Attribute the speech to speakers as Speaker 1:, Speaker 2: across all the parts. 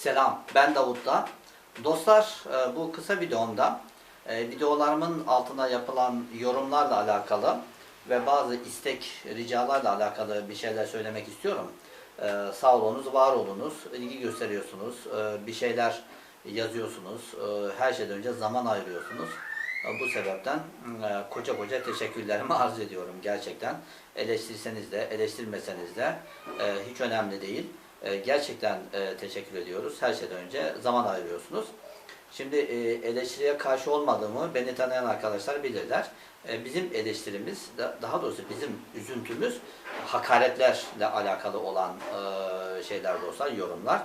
Speaker 1: Selam, ben Davut'ta. Dostlar, e, bu kısa videomda e, videolarımın altına yapılan yorumlarla alakalı ve bazı istek, ricalarla alakalı bir şeyler söylemek istiyorum. E, Sağ olunuz, var olunuz, ilgi gösteriyorsunuz, bir şeyler yazıyorsunuz, her şeyden önce zaman ayırıyorsunuz. Bu sebepten koca koca teşekkürlerimi arz ediyorum gerçekten. Eleştirseniz de, eleştirmeseniz de hiç önemli değil. E, Gerçekten e, teşekkür ediyoruz. Her şeyden önce zaman ayırıyorsunuz. Şimdi e, eleştiriye karşı olmadığımı beni tanıyan arkadaşlar bilirler. E, Bizim eleştirimiz, da- daha doğrusu bizim üzüntümüz hakaretlerle alakalı olan e, şeyler dostlar, yorumlar.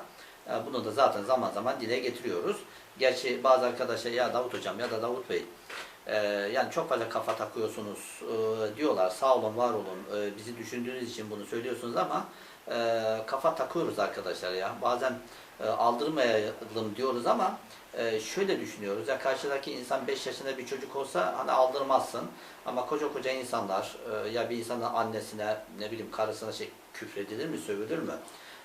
Speaker 1: E, Bunu da zaten zaman zaman dile getiriyoruz. Gerçi bazı arkadaşlar ya Davut Hocam ya da Davut Bey yani çok fazla kafa takıyorsunuz diyorlar. Sağ olun, var olun. Bizi düşündüğünüz için bunu söylüyorsunuz ama e, kafa takıyoruz arkadaşlar ya. Bazen e, aldırmayalım diyoruz ama e, şöyle düşünüyoruz. Ya karşıdaki insan 5 yaşında bir çocuk olsa hani aldırmazsın. Ama koca koca insanlar e, ya bir insanın annesine ne bileyim karısına şey küfredilir mi, sövülür mü?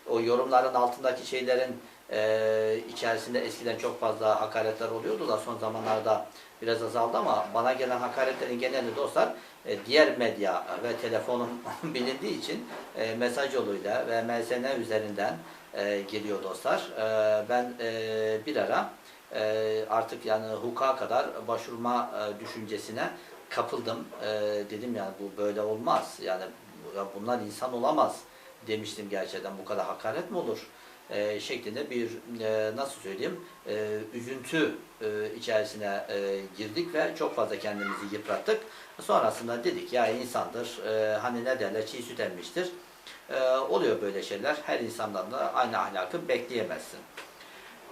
Speaker 1: O yorumların altındaki şeylerin e, içerisinde eskiden çok fazla hakaretler oluyordu da son zamanlarda biraz azaldı ama bana gelen hakaretlerin geneli dostlar e, diğer medya ve telefonun bilindiği için e, mesaj yoluyla ve MSN üzerinden e, geliyor dostlar. E, ben e, bir ara e, artık yani hukuka kadar başvurma e, düşüncesine kapıldım. E, dedim yani bu böyle olmaz. Yani ya bunlar insan olamaz demiştim gerçekten. Bu kadar hakaret mi olur? E, şeklinde bir e, nasıl söyleyeyim e, üzüntü e, içerisine e, girdik ve çok fazla kendimizi yıprattık. Sonrasında dedik ya insandır e, hani ne derler çiğ süt emmiştir. E, oluyor böyle şeyler. Her insandan da aynı ahlakı bekleyemezsin.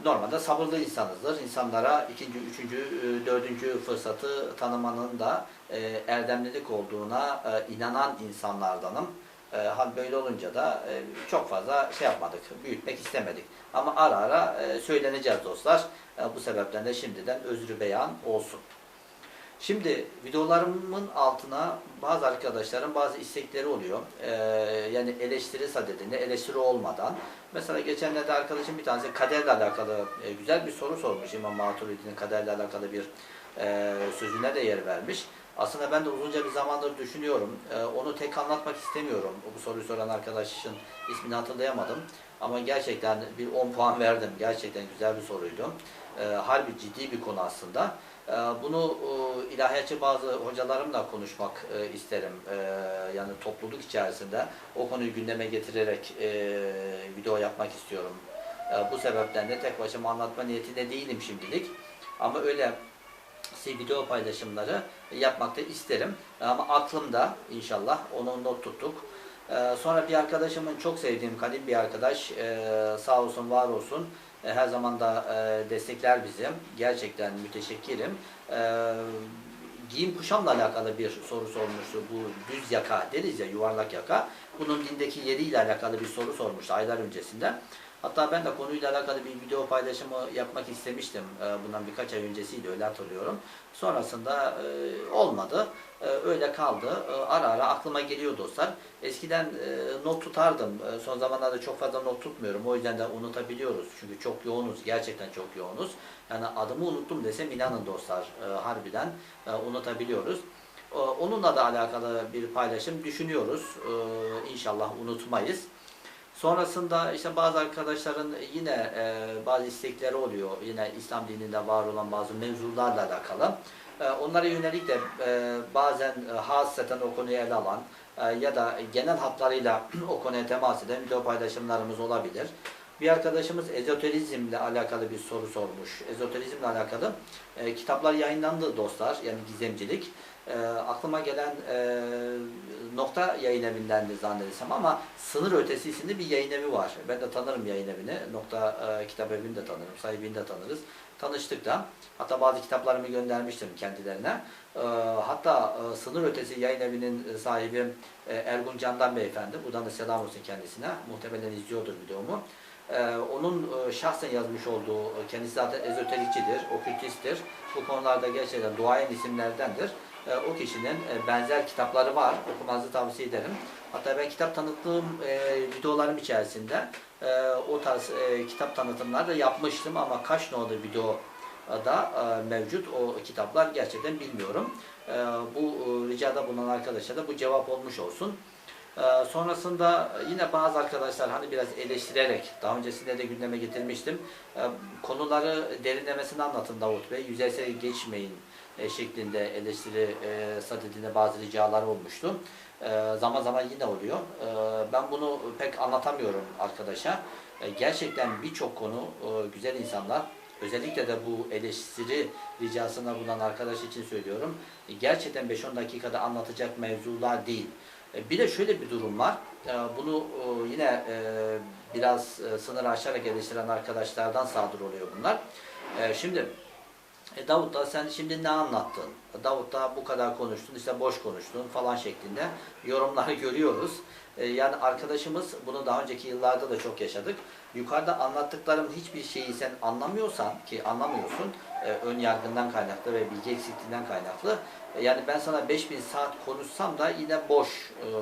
Speaker 1: Normalde sabırlı insanızdır. İnsanlara ikinci, üçüncü, e, dördüncü fırsatı tanımanın da e, erdemlilik olduğuna e, inanan insanlardanım. E, hal böyle olunca da e, çok fazla şey yapmadık, büyütmek istemedik. Ama ara ara e, söyleneceğiz dostlar. E, bu sebepten de şimdiden özrü beyan olsun. Şimdi videolarımın altına bazı arkadaşların bazı istekleri oluyor. Ee, yani eleştiri sadedinde, eleştiri olmadan. Mesela geçenlerde arkadaşım bir tanesi kaderle alakalı e, güzel bir soru sormuş. İmam Maturidi'nin kaderle alakalı bir e, sözüne de yer vermiş. Aslında ben de uzunca bir zamandır düşünüyorum. E, onu tek anlatmak istemiyorum. Bu soruyu soran arkadaşın ismini hatırlayamadım. Ama gerçekten bir 10 puan verdim. Gerçekten güzel bir soruydu. E, harbi ciddi bir konu aslında. Ee, Bunu e, ilahiyatçı bazı hocalarımla konuşmak e, isterim. Ee, Yani topluluk içerisinde o konuyu gündeme getirerek e, video yapmak istiyorum. Ee, Bu sebepten de tek başıma anlatma niyetinde değilim şimdilik. Ama öyle video paylaşımları yapmakta isterim. Ama aklımda inşallah onu not tuttuk. Ee, Sonra bir arkadaşımın çok sevdiğim kadim bir arkadaş e, sağ olsun var olsun e, her zaman da e, destekler bizi. Gerçekten müteşekkirim. Giyim kuşamla alakalı bir soru sormuştu. Bu düz yaka deriz ya yuvarlak yaka. Bunun dindeki yeriyle alakalı bir soru sormuştu aylar öncesinde. Hatta ben de konuyla alakalı bir video paylaşımı yapmak istemiştim. E, bundan birkaç ay öncesiydi öyle hatırlıyorum. Sonrasında e, olmadı. E, öyle kaldı. E, ara ara aklıma geliyor dostlar. Eskiden not tutardım. Son zamanlarda çok fazla not tutmuyorum. O yüzden de unutabiliyoruz. Çünkü çok yoğunuz. Gerçekten çok yoğunuz. Yani adımı unuttum desem inanın dostlar. Harbiden unutabiliyoruz. Onunla da alakalı bir paylaşım düşünüyoruz. İnşallah unutmayız. Sonrasında işte bazı arkadaşların yine e, bazı istekleri oluyor. Yine İslam dininde var olan bazı mevzularla alakalı. E, onlara yönelik de e, bazen e, hasreten o konuyu ele alan e, ya da genel hatlarıyla o konuya temas eden video paylaşımlarımız olabilir. Bir arkadaşımız ezoterizmle alakalı bir soru sormuş. Ezoterizmle alakalı e, kitaplar yayınlandı dostlar. Yani gizemcilik. E, aklıma gelen e, nokta yayın evindendi zannedersem ama sınır ötesi isimli bir yayın evi var. Ben de tanırım yayın evini. Nokta e, kitap evini de tanırım. Sahibini de tanırız. Tanıştık da. Hatta bazı kitaplarımı göndermiştim kendilerine. E, hatta e, sınır ötesi yayın evinin sahibi e, Ergun Candan Beyefendi. Buradan da selam olsun kendisine. Muhtemelen izliyordur videomu. Ee, onun e, şahsen yazmış olduğu, e, kendisi zaten ezoterikçidir, okültisttir. Bu konularda gerçekten duayen isimlerdendir. Ee, o kişinin e, benzer kitapları var, okumanızı tavsiye ederim. Hatta ben kitap tanıttığım e, videolarım içerisinde e, o tarz e, kitap tanıtımları da yapmıştım ama kaç nolu video da e, mevcut o kitaplar gerçekten bilmiyorum. E, bu e, ricada bulunan arkadaşa da bu cevap olmuş olsun. E, sonrasında yine bazı arkadaşlar hani biraz eleştirerek daha öncesinde de gündeme getirmiştim. E, konuları derinlemesine anlatın Davut Bey. Yüzeysel geçmeyin e, şeklinde eleştiri e, sadedinde bazı ricalar olmuştu. E, zaman zaman yine oluyor. E, ben bunu pek anlatamıyorum arkadaşa. E, gerçekten birçok konu e, güzel insanlar özellikle de bu eleştiri ricasına bulunan arkadaş için söylüyorum. E, gerçekten 5-10 dakikada anlatacak mevzular değil. E, bir de şöyle bir durum var. Bunu yine biraz sınırı aşarak eleştiren arkadaşlardan sadır oluyor bunlar. Şimdi e, Davut da sen şimdi ne anlattın? Davut da bu kadar konuştun, işte boş konuştun falan şeklinde yorumları görüyoruz. E, yani arkadaşımız bunu daha önceki yıllarda da çok yaşadık. Yukarıda anlattıklarımın hiçbir şeyi sen anlamıyorsan ki anlamıyorsun e, ön yargından kaynaklı ve bilgi eksikliğinden kaynaklı. E, yani ben sana 5000 saat konuşsam da yine boş e,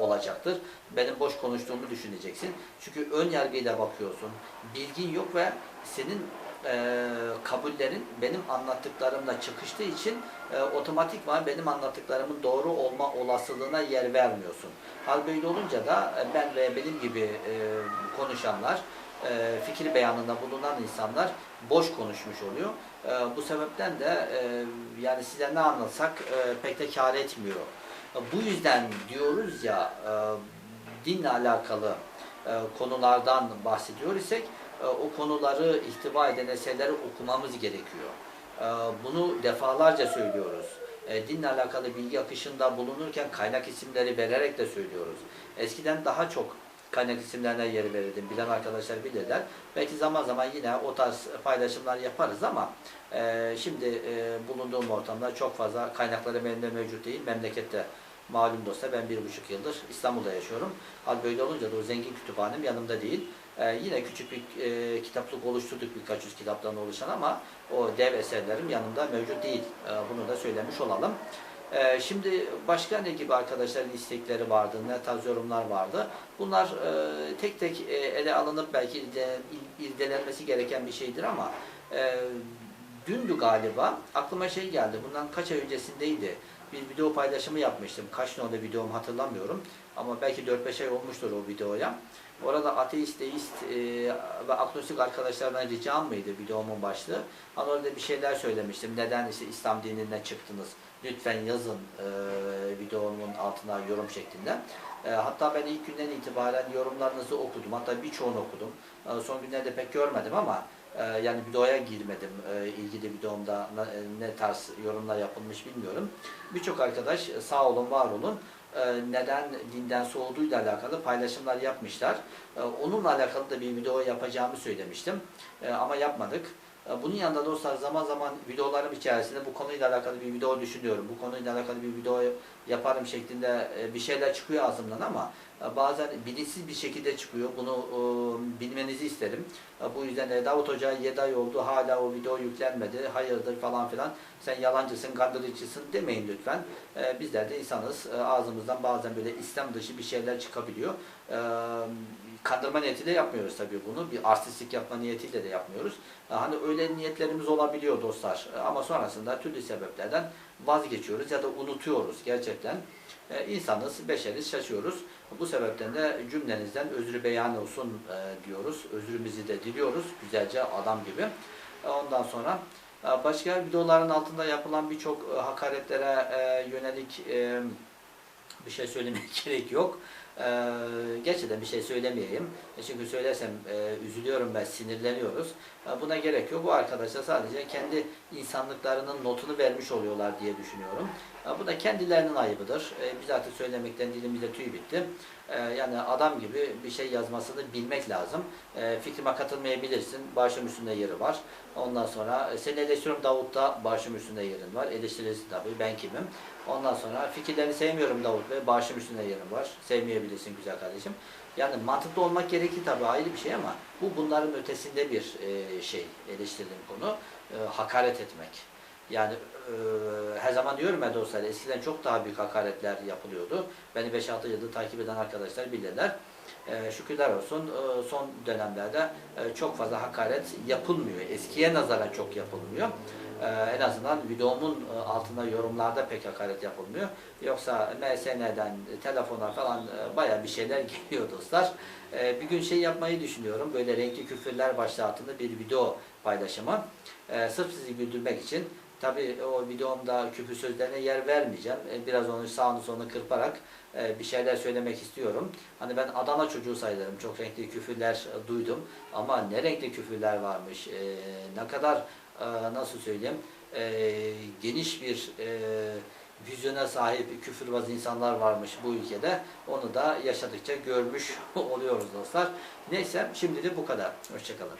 Speaker 1: olacaktır. Benim boş konuştuğumu düşüneceksin. Çünkü ön yargıyla bakıyorsun. Bilgin yok ve senin e, kabullerin benim anlattıklarımla çıkıştığı için e, otomatikman benim anlattıklarımın doğru olma olasılığına yer vermiyorsun. Hal böyle olunca da e, ben ve benim gibi e, konuşanlar, e, fikir beyanında bulunan insanlar boş konuşmuş oluyor. E, bu sebepten de e, yani size ne anlatsak e, pek de kar etmiyor. E, bu yüzden diyoruz ya e, dinle alakalı konulardan bahsediyor isek e, o konuları ihtiva eden eserleri okumamız gerekiyor. E, Bunu defalarca söylüyoruz. E, Dinle alakalı bilgi akışında bulunurken kaynak isimleri vererek de söylüyoruz. Eskiden daha çok kaynak isimlerine yer verirdim. Bilen arkadaşlar bilirler. Belki zaman zaman yine o tarz paylaşımlar yaparız ama e, şimdi e, bulunduğum ortamda çok fazla kaynakları elimde mevcut değil. Memlekette malum dostlar ben bir buçuk yıldır İstanbul'da yaşıyorum. Hal böyle olunca da o zengin kütüphanem yanımda değil. Ee, yine küçük bir e, kitaplık oluşturduk birkaç yüz kitaptan oluşan ama o dev eserlerim yanımda mevcut değil. Ee, bunu da söylemiş olalım. Ee, şimdi başka ne gibi arkadaşların istekleri vardı, ne tarz yorumlar vardı? Bunlar e, tek tek e, ele alınıp belki irde, il- irdelenmesi gereken bir şeydir ama e, dündü galiba aklıma şey geldi. Bundan kaç ay öncesindeydi. Bir video paylaşımı yapmıştım. Kaç nolu videom hatırlamıyorum. Ama belki 4-5 ay olmuştur o videoya. Orada ateist, deist e, ve agnostik arkadaşlardan ricam mıydı videomun başlığı? Hani orada bir şeyler söylemiştim. Neden işte İslam dininden çıktınız? Lütfen yazın e, videomun altına yorum şeklinde. E, hatta ben ilk günden itibaren yorumlarınızı okudum. Hatta birçoğunu okudum. E, son günlerde pek görmedim ama yani videoya girmedim. E, ilgili videomda ne, ne tarz yorumlar yapılmış bilmiyorum. Birçok arkadaş e, sağ olun, var olun e, neden dinden soğuduğuyla alakalı paylaşımlar yapmışlar. E, Onunla alakalı da bir video yapacağımı söylemiştim. E, Ama yapmadık. E, Bunun yanında dostlar zaman zaman videolarım içerisinde bu konuyla alakalı bir video düşünüyorum. Bu konuyla alakalı bir video yaparım şeklinde e, bir şeyler çıkıyor ağzımdan ama e, bazen bilinçsiz bir şekilde çıkıyor. Bunu bilmenizi isterim. Bu yüzden de Davut Hoca 7 ay oldu hala o video yüklenmedi. Hayırdır falan filan. Sen yalancısın, kandırıcısın demeyin lütfen. Bizler de insanız. Ağzımızdan bazen böyle İslam dışı bir şeyler çıkabiliyor. Kandırma niyetiyle yapmıyoruz tabii bunu. Bir artistlik yapma niyetiyle de yapmıyoruz. E, Hani öyle niyetlerimiz olabiliyor dostlar. E, Ama sonrasında türlü sebeplerden vazgeçiyoruz ya da unutuyoruz gerçekten. E, insanız, beşeriz, şaşıyoruz. Bu sebepten de cümlenizden özrü beyan olsun e, diyoruz. Özrümüzü de diliyoruz güzelce adam gibi. Ondan sonra e, başka videoların altında yapılan birçok e, hakaretlere yönelik bir şey söylemeye gerek yok. E, gerçekten bir şey söylemeyeyim. E, Çünkü söylersem e, üzülüyorum ben, sinirleniyoruz. E, buna gerek yok. Bu arkadaşlar sadece kendi insanlıklarının notunu vermiş oluyorlar diye düşünüyorum. E, bu da kendilerinin ayıbıdır. E, biz artık söylemekten dilimizde tüy bitti. E, yani adam gibi bir şey yazmasını bilmek lazım. E, fikrime katılmayabilirsin. Başım üstünde yeri var. Ondan sonra e, seni eleştiriyorum Davut'ta başım üstünde yerin var. Eleştirirsin tabii ben kimim. Ondan sonra fikirlerini sevmiyorum Davut Bey. Başım üstünde yerim var. Sevmeyebilirsin güzel kardeşim. Yani mantıklı olmak gerekir tabii ayrı bir şey ama bu bunların ötesinde bir e, şey eleştirdiğim konu. E, hakaret etmek. Yani e, her zaman diyorum ya dostlar eskiden çok daha büyük hakaretler yapılıyordu. Beni 5-6 yıldır takip eden arkadaşlar bilirler. e, şükürler olsun e, son dönemlerde e, çok fazla hakaret yapılmıyor. Eskiye nazaran çok yapılmıyor. E, en azından videomun e, altında yorumlarda pek hakaret yapılmıyor. Yoksa MSN'den, telefona falan e, baya bir şeyler geliyor dostlar. E, bir gün şey yapmayı düşünüyorum. Böyle renkli küfürler başlığı altında bir video paylaşımı. E, sırf sizi güldürmek için. Tabii o videomda küfür sözlerine yer vermeyeceğim. E, Biraz onu sağını solunu kırparak e, bir şeyler söylemek istiyorum. Hani ben Adana çocuğu sayılırım. Çok renkli küfürler e, duydum. Ama ne renkli küfürler varmış. E, ne kadar e, nasıl söyleyeyim e, geniş bir e, vizyona sahip küfürbaz insanlar varmış bu ülkede. Onu da yaşadıkça görmüş oluyoruz dostlar. Neyse şimdi de bu kadar. Hoşçakalın.